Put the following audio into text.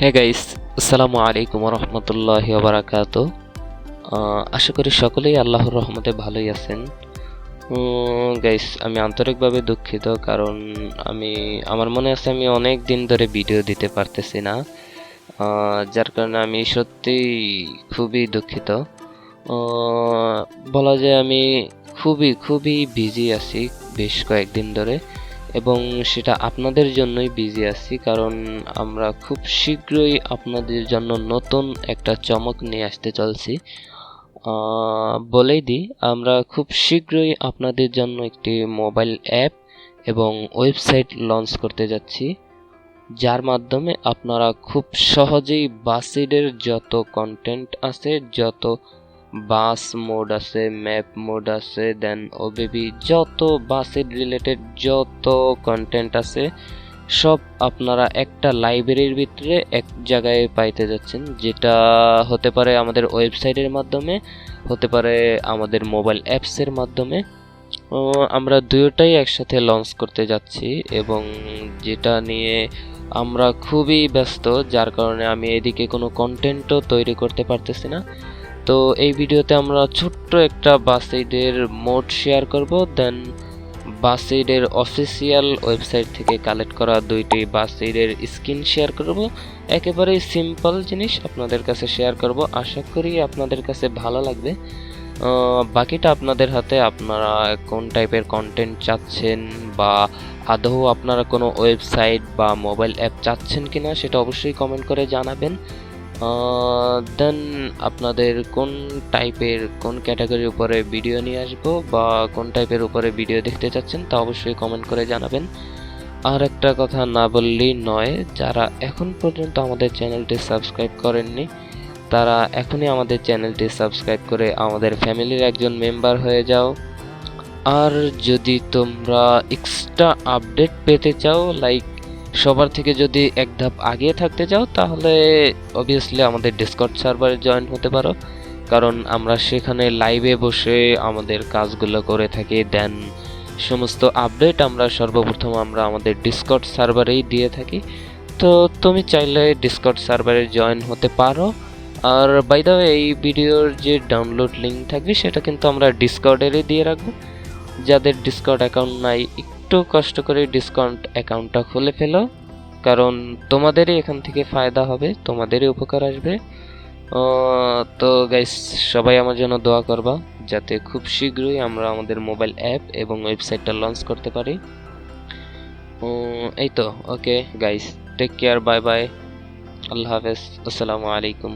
হ্যাঁ গাইস আসসালামু আলাইকুম রহমতুল্লাহ বারাকাত আশা করি সকলেই আল্লাহর রহমতে ভালোই আছেন। গাইস আমি আন্তরিকভাবে দুঃখিত কারণ আমি, আমার মনে আছে আমি অনেক দিন ধরে ভিডিও দিতে পারতেছি না। যার কারণে আমি সত্যিই খুবই দুঃখিত। বলা যায় আমি খুবই খুবই বিজি আছি বেশ কয়েকদিন ধরে। এবং সেটা আপনাদের জন্যই বিজি আছি, কারণ আমরা খুব শীঘ্রই আপনাদের জন্য নতুন একটা চমক নিয়ে আসতে চলছি। বলেই দিই, আমরা খুব শীঘ্রই আপনাদের জন্য একটি মোবাইল অ্যাপ এবং ওয়েবসাইট লঞ্চ করতে যাচ্ছি, যার মাধ্যমে আপনারা খুব সহজেই বাসিডের যত কন্টেন্ট আছে, যত বাস মোড আছে, ম্যাপ মোড আছে দেন ওবিবি যত বাসের রিলেটেড যত কন্টেন্ট আছে, সব আপনারা একটা লাইব্রেরির ভিতরে এক জায়গায় পাইতে যাচ্ছেন, যেটা হতে পারে আমাদের ওয়েবসাইটের মাধ্যমে, হতে পারে আমাদের মোবাইল অ্যাপসের মাধ্যমে। আমরা দুয়োটাই একসাথে লঞ্চ করতে যাচ্ছি এবং যেটা নিয়ে আমরা খুবই ব্যস্ত, যার কারণে আমি এদিকে কোনো কন্টেন্টও তৈরি করতে পারতেছি না। তো এই ভিডিওতে আমরা ছোট্ট একটা বাসেডের মোড শেয়ার করব দেন বাসেডের অফিসিয়াল ওয়েবসাইট থেকে কালেক্ট করা দুইটি বাসেডের স্ক্রিন শেয়ার করব। একেবারেই সিম্পল জিনিস আপনাদের কাছে শেয়ার করব, আশা করি আপনাদের কাছে ভালো লাগবে। বাকিটা আপনাদের হাতে আপনারা কোন টাইপের কন্টেন্ট চাচ্ছেন বা আদৌ আপনারা কোনো ওয়েবসাইট বা মোবাইল অ্যাপ চাচ্ছেন কিনা সেটা অবশ্যই কমেন্ট করে জানাবেন। দেন আপনাদের কোন টাইপের কোন ক্যাটাগরির উপরে ভিডিও নিয়ে আসব বা কোন টাইপের উপরে ভিডিও দেখতে চাচ্ছেন তা অবশ্যই কমেন্ট করে জানাবেন। আর একটা কথা না বললেই নয়, যারা এখন পর্যন্ত আমাদের চ্যানেলটি সাবস্ক্রাইব করেননি, তারা এখনই আমাদের চ্যানেলটি সাবস্ক্রাইব করে আমাদের ফ্যামিলির একজন মেম্বার হয়ে যাও। আর যদি তোমরা এক্সট্রা আপডেট পেতে চাও লাইক সবার থেকে যদি এক ধাপ আগে থাকতে চাও, তাহলে অবভিয়াসলি আমাদের ডিসকর্ড সার্ভারে জয়েন হতে পারো। কারণ আমরা সেখানে লাইভে বসে আমাদের কাজগুলো করে থাকি। দেন সমস্ত আপডেট আমরা সর্বপ্রথম আমরা আমাদের ডিসকর্ড সার্ভারেই দিয়ে থাকি। তো তুমি চাইলে ডিসকর্ড সার্ভারে জয়েন হতে পারো। আর বাই দ্য এই ভিডিওর যে ডাউনলোড লিঙ্ক থাকবে, সেটা কিন্তু আমরা ডিসকর্ডেরই দিয়ে রাখব। যাদের ডিসকর্ড অ্যাকাউন্ট নাই একটু কষ্ট করে ডিসকাউন্ট অ্যাকাউন্টটা খুলে ফেলো, কারণ তোমাদেরই এখান থেকে ফায়দা হবে, তোমাদেরই উপকার আসবে। তো গাইস সবাই আমার জন্য দোয়া করবা, যাতে খুব শীঘ্রই আমরা আমাদের মোবাইল অ্যাপ এবং ওয়েবসাইটটা লঞ্চ করতে পারি। এই তো okay guys take care bye bye আল্লাহ হাফেজ, আসসালামু আলাইকুম।